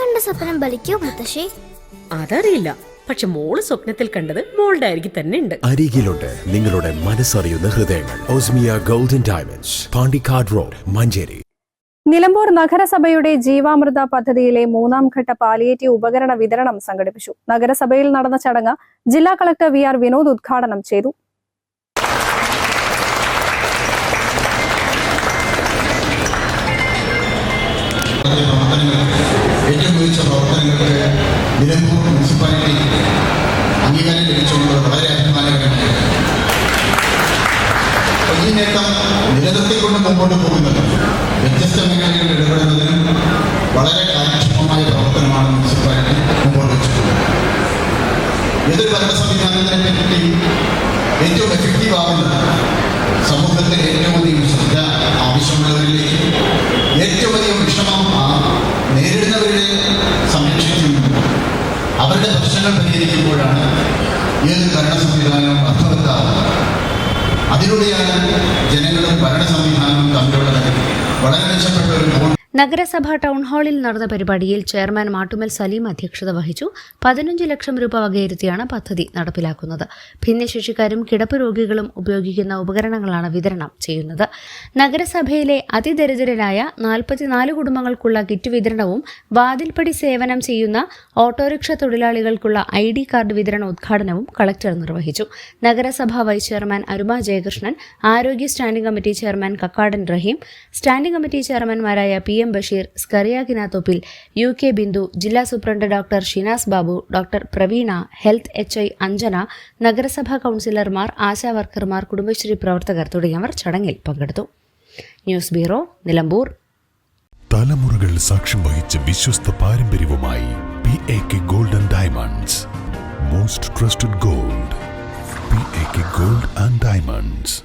കണ്ട സ്വപ്നം ബലിക്കോ മുത്തശ്ശി? അതറിയില്ല. പക്ഷെ മോൾ സ്വപ്നത്തിൽ കണ്ടത് മോളുടെ അരികിൽ തന്നെ ഉണ്ട്. അരികിലുണ്ട് നിങ്ങളുടെ മനസ്സറിയുന്ന ഹൃദയങ്ങൾ. Osmiya golden diamonds Pandikkad road Manjeri. Nilambur നഗരസഭയുടെ ജീവാമൃത പദ്ധതിയിലെ മൂന്നാം ഘട്ട പാലിയേറ്റീവ് ഉപകരണ വിതരണം സംഘടിപ്പിച്ചു. നഗരസഭയിൽ നടന്ന ചടങ്ങ് ജില്ലാ കളക്ടർ വി ആർ വിനോദ് ഉദ്ഘാടനം ചെയ്തു. പ്രവർത്തനങ്ങൾക്ക് ഏറ്റവും മികച്ച പ്രവർത്തനങ്ങൾക്ക് നിലമ്പൂർ മുനിസിപ്പാലിറ്റി അംഗീകാരം ലഭിച്ചുകൊണ്ട് വളരെ അഭിമാനകരമായ ഈ നേട്ടം നിലനിർത്തിക്കൊണ്ട് മുമ്പോട്ട് പോകുന്നത് വ്യത്യസ്ത മേഖലകളിൽ ഇടപെടുന്നതിനും വളരെ കാര്യക്ഷമമായ പ്രവർത്തനമാണ് മുനിസിപ്പാലിറ്റി മുമ്പോട്ട് വെച്ചിട്ടുള്ളത്. ഏതൊരു ഭരണ സംവിധാനത്തിനെ പറ്റി ഏറ്റവും എഫക്റ്റീവ് ആവുന്നത് അവരുടെ പ്രശ്നങ്ങൾ പരിഹരിക്കുമ്പോഴാണ് ഏത് ഭരണ സംവിധാനവും അർത്ഥവത്താവുന്നത് അതിലൂടെയാണ് ജനങ്ങളും ഭരണ സംവിധാനവും തമ്മിലുള്ള വളരെ മെച്ചപ്പെട്ട ഒരു ബോണ്ട് നഗരസഭ ടൗൺ ഹാളിൽ നടന്ന പരിപാടിയിൽ ചെയർമാൻ മാട്ടുമൽ സലീം അധ്യക്ഷത വഹിച്ചു. പതിനഞ്ച് ലക്ഷം രൂപ വകയിരുത്തിയാണ് പദ്ധതി നടപ്പിലാക്കുന്നത്. ഭിന്നശേഷിക്കാരും കിടപ്പ് രോഗികളും ഉപയോഗിക്കുന്ന ഉപകരണങ്ങളാണ് വിതരണം ചെയ്യുന്നത്. നഗരസഭയിലെ അതിദരിദ്രരായ നാൽപ്പത്തിനാല് കുടുംബങ്ങൾക്കുള്ള കിറ്റ് വിതരണവും വാതിൽപ്പടി സേവനം ചെയ്യുന്ന ഓട്ടോറിക്ഷ തൊഴിലാളികൾക്കുള്ള ഐ ഡി കാർഡ് വിതരണ ഉദ്ഘാടനവും കളക്ടർ നിർവഹിച്ചു. നഗരസഭാ വൈസ് ചെയർമാൻ അരുമ ജയകൃഷ്ണൻ ആരോഗ്യ standing committee chairman Kakkadan Raheem standing committee ചെയർമാൻമാരായ P M Basheer Skaria Kinathoppil U K Bindu ജില്ലാ superintendent doctor Shinas Babu doctor Praveena health H I Anjana നഗരസഭാ കൗൺസിലർമാർ ആശാ വർക്കർമാർ കുടുംബശ്രീ പ്രവർത്തകർ തുടങ്ങിയവർ ചടങ്ങിൽ പങ്കെടുത്തു. News bureau Nilambur. തലമുറകൾ സാക്ഷ്യം വഹിച്ച വിശ്വസ്ത പാരമ്പര്യവുമായി P A K gold and diamonds most trusted gold P A K gold and diamonds